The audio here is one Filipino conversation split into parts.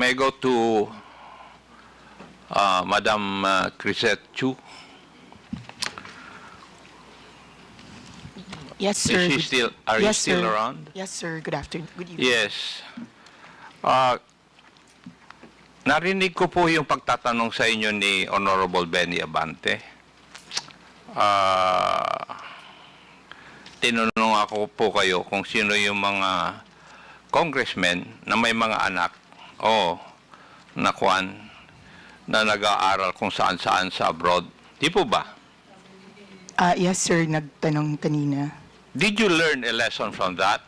may I go to uh, Madam uh, Crisette Chu? Yes, sir. she Good- still- are you Yes, still sir. around? Yes, sir. Good afternoon. Good evening. Yes. Uh, narinig ko po yung pagtatanong sa inyo ni Honorable Benny Abante. Uh, tinanong ako po kayo kung sino yung mga congressmen na may mga anak o nakuan na nag-aaral kung saan-saan sa abroad. Di po ba? Ah, yes, sir. Nagtanong kanina. Did you learn a lesson from that?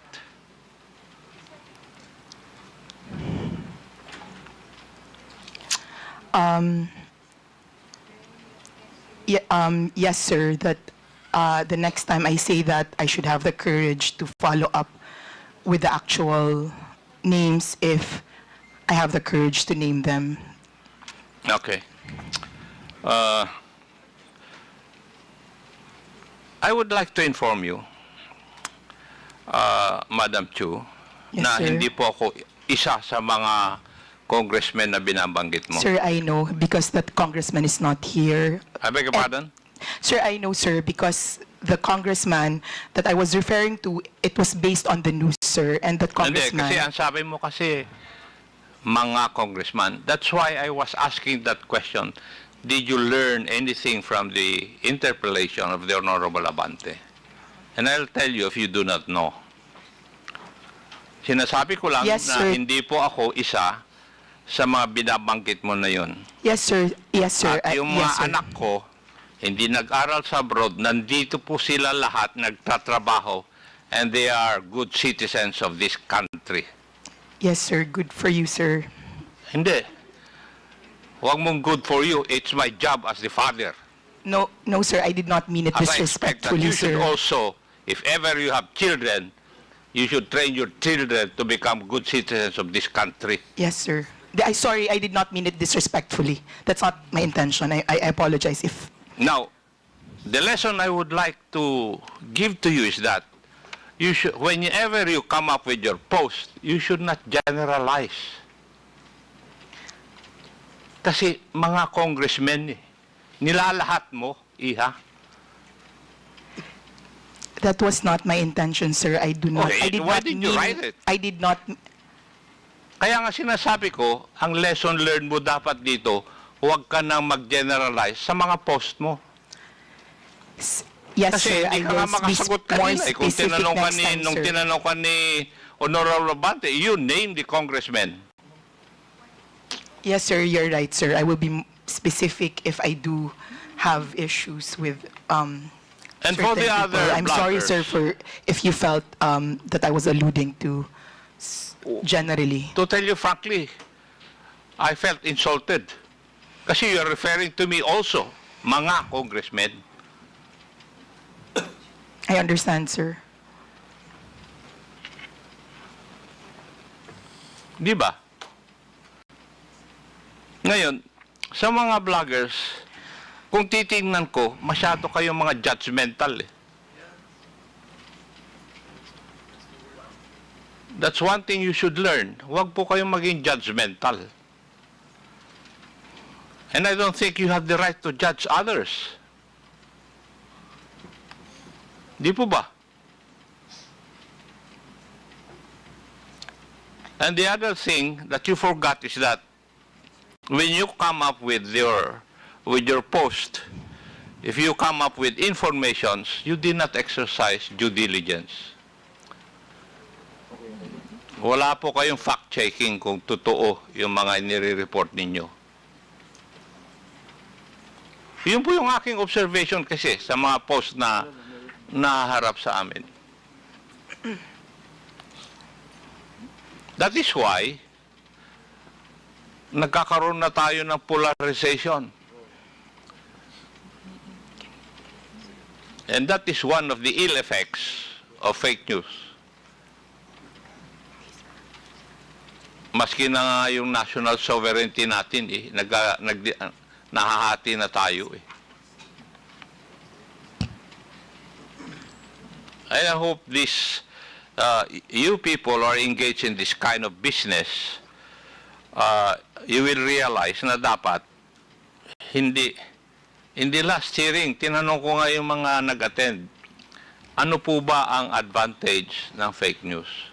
Ye- um, yes, sir. That uh, the next time I say that, I should have the courage to follow up with the actual names if I have the courage to name them. Okay. Uh, I would like to inform you, uh, Madam Chu, Yes, na sir. hindi po ako isa sa mga congressmen na binabanggit mo. Sir, I know because that congressman is not here. I beg your pardon? Sir, I know, sir, because the congressman that I was referring to, it was based on the news, sir, and that Hindi, congressman. kasi ang sabi mo kasi, mga congressman. That's why I was asking that question. Did you learn anything from the interpellation of the Honorable Abante? And I'll tell you if you do not know. Sinasabi ko lang Yes, na sir. hindi po ako isa sa mga binabanggit mo na yun. Yes, sir. Yes, sir. At yung yes, mga sir. anak ko, hindi nag-aral sa abroad, nandito po sila lahat nagtatrabaho and they are good citizens of this country. Yes, sir. Good for you, sir. Hindi. Huwag mong good for you. It's my job as the father. No, no, sir. I did not mean it As I expect that disrespectfully, you should sir. also, if ever you have children, you should train your children to become good citizens of this country. Yes, sir. The- I sorry, I did not mean it disrespectfully. That's not my intention. I, I apologize if. Now, the lesson I would like to give to you is that you should, whenever you come up with your post, you should not generalize. Kasi mga congressmen, eh, nilalahat mo, iha. That was not my intention, sir. I do not. Okay, I did why not did mean. you write it? I did not. Kaya nga sinasabi ko, ang lesson learned mo dapat dito, huwag ka nang mag-generalize sa mga post mo. Yes, Kasi sir. hindi I ka nga will be makasagot more kanina. Eh. Kung specific tinanong ka next ni, time, nung sir. tinanong ka ni Honorable Abante, you name the congressman. Yes, sir. You're right, sir. I will be m- specific if I do have issues with um. And for certain the people. other I'm sorry, sir, for if you felt um that I was alluding to s- generally. To tell you frankly, I felt insulted. Kasi you're referring to me also, mga congressmen. I understand, sir. Di ba? Ngayon, sa mga vloggers, kung titingnan ko, masyado kayong mga judgmental eh. That's one thing you should learn. Huwag po kayong maging judgmental. And I don't think you have the right to judge others. Di po ba? And the other thing that you forgot is that when you come up with your with your post, if you come up with informations, you did not exercise due diligence. Wala po kayong fact-checking kung totoo yung mga nire-report ninyo. Yun po yung aking observation kasi sa mga post na naharap sa amin. That is why nagkakaroon na tayo ng polarization. And that is one of the ill effects of fake news. Maski na nga yung national sovereignty natin eh, nag, nag, nahahati na tayo eh. I hope this, uh, you people are engaged in this kind of business uh, you will realize na dapat hindi hindi last hearing, tinanong ko nga yung mga nag-attend, ano po ba ang advantage ng fake news?